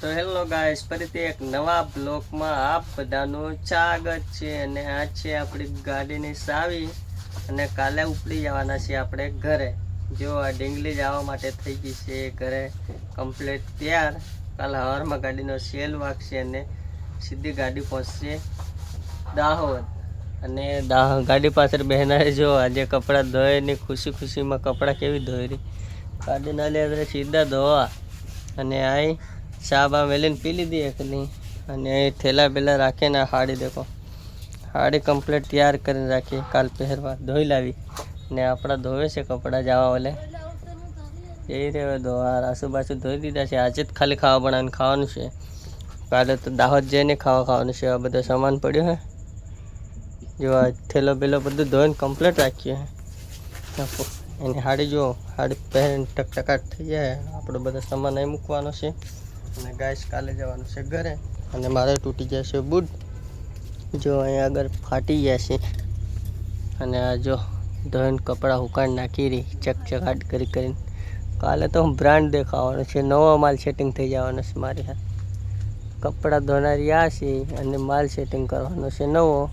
તો hello guys, ફરીથી એક નવા બ્લોકમાં આપ બધાનું સ્વાગત છે અને આ છે આપણી ગાડીની સાવી અને કાલે ઉપડી જવાના છે આપણે ઘરે. જો આ ડીંગલી જવા માટે થઈ ગઈ છે ઘરે કમ્પ્લીટ તૈયાર. કાલે હવારમાં ગાડીનો સેલ વાગશે અને સીધી ગાડી પહોંચશે દાહોદ. અને દાહ, ગાડી પાછળ બહેનારે જો આજે કપડાં ધોઈને ખુશી ખુશીમાં કપડાં કેવી ધોઈ રહી ગાડીના લે સીધા ધોવા. અને આઈ સાબા મેલીને પી લીધી એકની અને એ થેલા બેલા રાખીને હાડી દેખો. હાડી કમ્પ્લીટ તૈયાર કરીને રાખી. કાલ પહેરવા ધોઈ લાવી. ને આપણા ધોવે છે કપડાં જવા વાલે. એ રહ્યો ધોવા. આસુબાસુ ધોઈ દીધા છે. આજે જ ખાલી ખાવા બનાવીને ખાવાનું છે. કાલે તો દાહોદ જઈને ખાવા ખાવાનું છે. આ બધો સામાન પડ્યો હે. જો આ થેલો બેલો બધું ધોઈને કમ્પ્લીટ રાખ્યું હે એની હાડી જો હાડી પહેરીને ટકટકાટ થઈ જાય. આપણો બધો સામાન અહીં મૂકવાનો છે. અને ગાઈસ કાલે જવાનું છે ઘરે અને મારે તૂટી જશે બૂટ. જો અહીંયા આગળ ફાટી છે. અને આ જો ધોઈને કપડાં હુકાણ નાખી રહી, ચકચકાટ કરી કરીને. કાલે તો હું બ્રાન્ડ દેખાવાનો છે, નવો માલ સેટિંગ થઈ જવાનો છે મારી હાથ કપડાં ધોનારી આ છે અને માલ સેટિંગ કરવાનો છે નવો.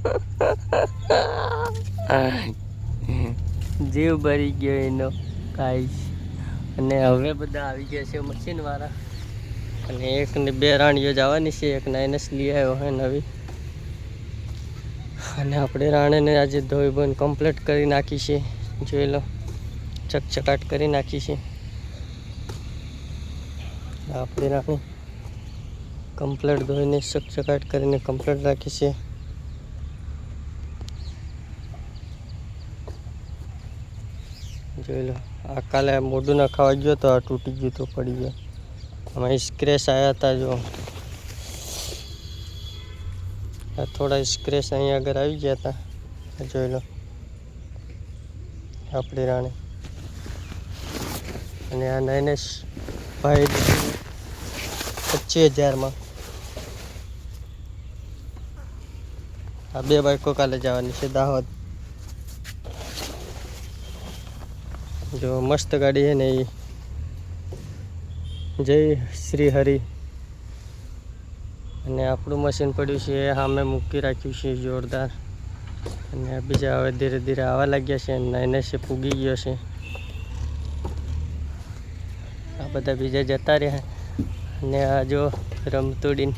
જીવ ભરી ગયો એનો કાંઈ અને હવે બધા આવી ગયા છે મશીનવાળા અને એક ને બે રાણીઓ જવાની છે, એક નાઇનસ લઈ આવ્યો હોય નવી. અને આપણે રાણીને આજે ધોઈ બોઈને કમ્પ્લીટ કરી નાખી છે. જોઈ લો, ચકચકાટ કરી નાખી છે. આપણે રાણી કમ્પ્લીટ ધોઈને, ચકચકાટ કરીને કમ્પ્લીટ રાખી છે. જોઈ લો. આ કાલે મોઢું ના ખાવા ગયો તો આ તૂટી ગયું તો પડી ગયો. અમે સ્ક્રેચ આવ્યા હતા જો. આ થોડા સ્ક્રેચ અહીંયા આગળ આવી ગયા હતા જોઈ લો. આપણી રાણી. અને આ નયનેશ ભાઈ પચીસ હજારમાં. આ બે બાઈકો કાલે જવાની છે દાહોદ. જો મસ્ત ગાડી છે ને એ જય શ્રી હરિ. અને આપણું મશીન પડ્યું છે એ સામે મૂકી રાખ્યું છે, જોરદાર. અને બીજા હવે ધીરે ધીરે આવવા લાગ્યા છે એને છે પૂગી ગયો છે. આ બધા બીજા જતા રહ્યા. અને આ જો રમતુડીન.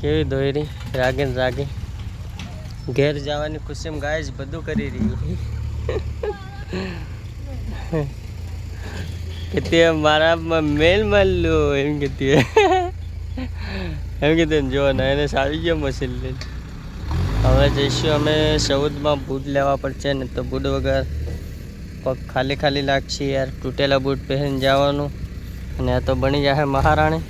કેવી દોયરી? રાગે ને રાગે. ઘેર જવાની ખુશીમાં ગાય બધું કરી રહી. કે તે મારા મેલ મળ્યું એમ કહેતી એમ કીધું જો, ને, એને સારી ગયો મશીન લઈને. હવે જઈશું અમે ચૌદમાં બૂટ લેવા પડશે ને તો બૂટ વગર પગ ખાલી ખાલી લાગશે યાર. તૂટેલા બૂટ પહેરીને જવાનું. અને આ તો બની જશે મહારાણી.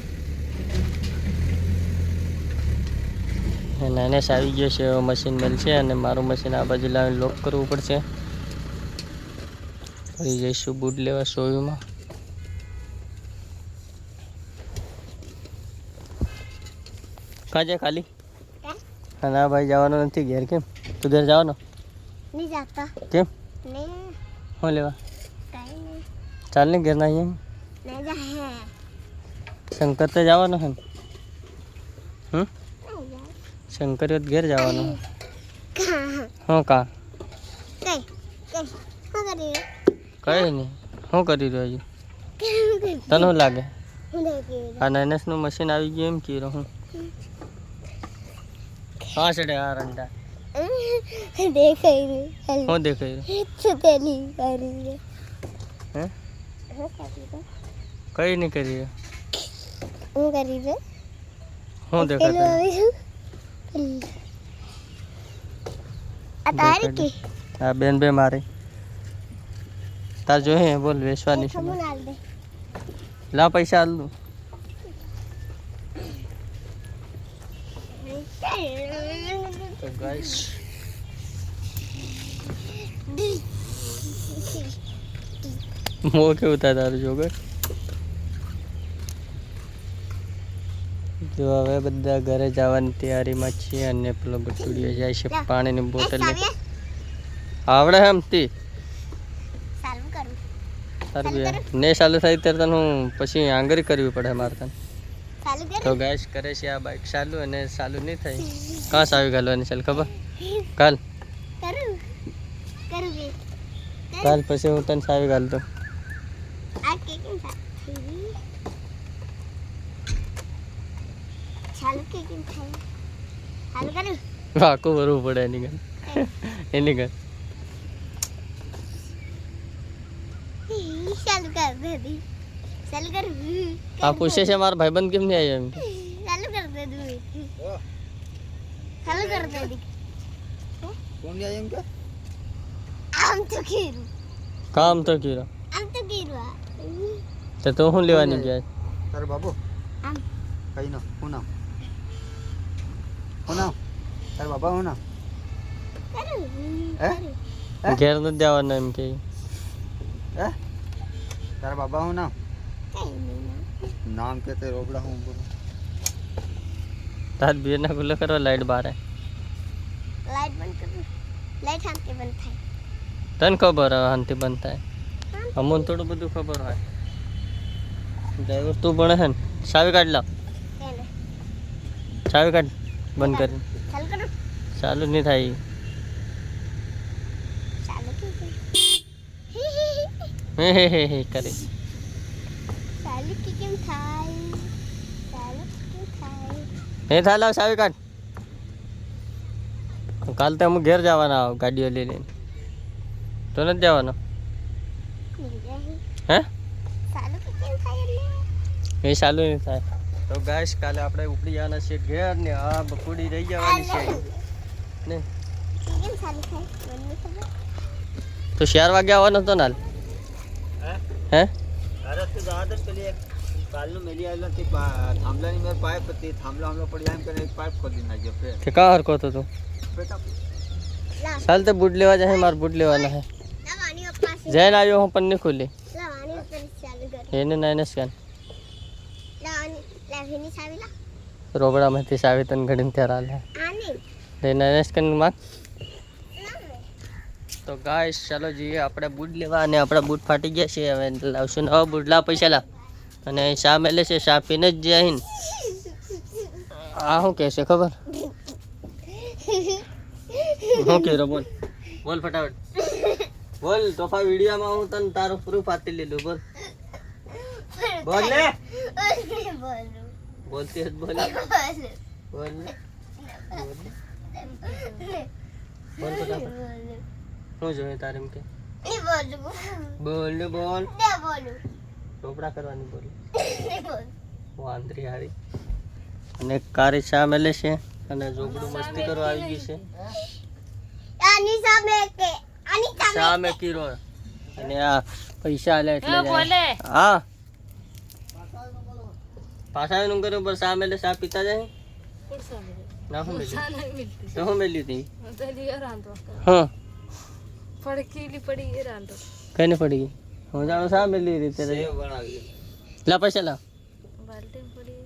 અને આવી ગયો છે એવો મશીન મળશે અને મારું મશીન આ બાજુ લાવીને લોક કરવું પડશે. ફરી જઈશું બૂટ લેવા શોરૂમમાં કાં જાય ખાલી? હા? ના ભાઈ જવાનો નથી ઘેર કેમ? તું ઘેર જવાનો? નહીં જાતો. કેમ? નહીં. શું લેવા? ચાલ ને ઘેર ના અહીંયા હે શંકર તો જવાનો છે હમ? શંકર ઘેર જવાનું. હું કા? કઈ નહીં શું કરી રહ્યો? છું. તને શું લાગે? આ નાઇનસ નાઇનસનું મશીન આવી ગયું એમ કી હું. હા છે આ રંડા. દેખાઈ રહ્યું હું દેખાઈ રહ્યું? હે? હું કઈ નહીં કરી રહ્યો. હું કરી શું દેખાતું આ તારી કે? આ બેન બે મારી. તાર જોઈએ બોલ છે. દે લા પૈસા આલ દઉં તો ગાઈસ. મો કેવું થાય તારું જો જો હવે બધા ઘરે જવાની તૈયારીમાં છીએ અને પેલો ગટુડીઓ જાય છે પાણીની બોટલ આવડે એમ તી સારું તારું બી ને ચાલુ થાય ત્યારે તને હું પછી આંગળી કરવી પડે મારે તને. તો ગેસ કરે છે આ બાઇક ચાલુ અને ચાલુ નહીં થાય. કાં સાવી ઘાલવાની ચાલ ખબર? કાલ. કાલ પછી હું તને સાવી ઘાલતો આ કે કેમ થાય ચાલુ કે કેમ થાય આખું ભરવું પડે એની ઘર એની ઘર ચાલુ કર દીદી ચાલુ કર આ પૂછે છે મારા ભાઈબંધ કેમ નહીં આવ્યો એમ ચાલુ કર દીદી ચાલુ કર દીદી કોણ જાય એમ કે આમ તો કીરું કામ તો કીરો આમ તો કીરું તો તું શું લેવાની ગયા તારો બાબુ આમ કઈ નો હું નામ હું નામ તારા બાબા હું નામ કરું હે? હે? ઘેર નથી જવાનું એમ કે હે તારા બાબા હું નામ કઈ નહીં નામ કે તે રોબડા હું બોલું તાર બીર ના ખુલ્લો કરવા લાઈટ બારે લાઈટ બંધ કરું લાઈટ શાંતિ બંધ થાય તને ખબર હવે શાંતિ બંધ થાય અમને થોડું બધું ખબર હોય ડ્રાઈવર તું ભણે છે ને ચાવી કાઢ લાવ કેને ચાવી કાઢ બંધ કરી. ચાલુ નહીં થાય. હે હે હે હે કરી. ચાલુ કે કેમ થાય? ચાલુ કેમ થાય? હે થાય લાવ સાવી કાઢ. કાલ તો અમુક ઘેર જવાના આવ ગાડીઓ લઈ લઈને. તો નથી જવાનો? હે? ચાલુ કે કેમ થાય એ ચાલુ નહીં થાય. તો ગાઈસ કાલે આપણે ઉપડી જવાના છીએ ઘેર ને આ બકુડી રહી જવાની છે. ને? તો ચાર વાગે આવવાનો હતો નાલ હે? કા હરકો હતો તું? બેટા ચાલ તો બૂટ લેવા જાય મારે બૂટ લેવાના હે. છે જઈને આવ્યો હું પણ નહીં ખુલી લાવ આની ઉપર ચાલુ કર. એને નાઇનસ લાવ એની રોબડામાંથી સાવી તન ઘડીને ત્યારે આલે. આની તે નાઈને સ્કેન માગ તો ગાઈસ ચાલો જઈએ આપણે બૂટ લેવા અને આપણા બૂટ ફાટી ગયા છે. હવે લાવશું નવા બૂટ. લાવ પૈસા લાવ અને શા મેલે છે? શા પીને જ જાય આ શું કહેશે ખબર? શું કહે બોલ બોલ ફટાફટ. બોલ તોફા વિડીયોમાં હું તને તારું પ્રૂફ આપી લીધું. બોલ. બોલ ને બોલું. બોલતી જ બોલ બોલું. બોલ ને. બોલ ફટાફટ શું જોઈએ તારે એમ કે? બોલ. ને બોલ. ટોપડા કરવાની બોલ. વાંદરી હારી. અને કારી સામે લેશે છે અને ઝોપડું મસ્તી કરવા આવી ગયું છે. આની સામે કે આની સામે સામે કીરો અને આ પૈસા લે એટલે. હા. પાછા નું કર્યું પર સા મેલે સા પીતા જાય? ના હું મેલ્યું? તો હું મેલ્યું તી? હા પડખીલી પડી એ રાંધો કઈને પડી ગઈ? હું જાણો સા મેલી રીતે બનાવી લા પૈસા લાવ બાલટી પડી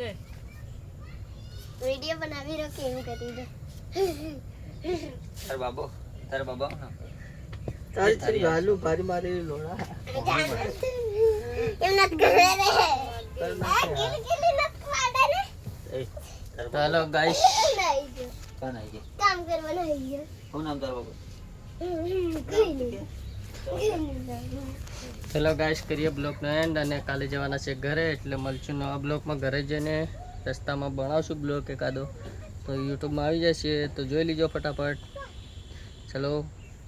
લે. વિડિયો બનાવી રહ્યો કે કરી દે. તારા બાબો તારા બાબા નામ તારી તારી ગાલું ભારી મારી લોડા એમ નત કરે રે. ચાલો ગાઈસ આવી કામ કરવાના હું નામ તારા ચલો ગાઈસ કરીએ બ્લોગનો એન્ડ અને કાલે જવાના છે ઘરે એટલે મળશું નવા બ્લોગમાં ઘરે જઈને રસ્તામાં બનાવશું બ્લોગ એકાદો. તો યુટ્યુબમાં આવી જશે તો જોઈ લીજો ફટાફટ. ચલો.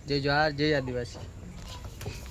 જય જોહાર જય આદિવાસી.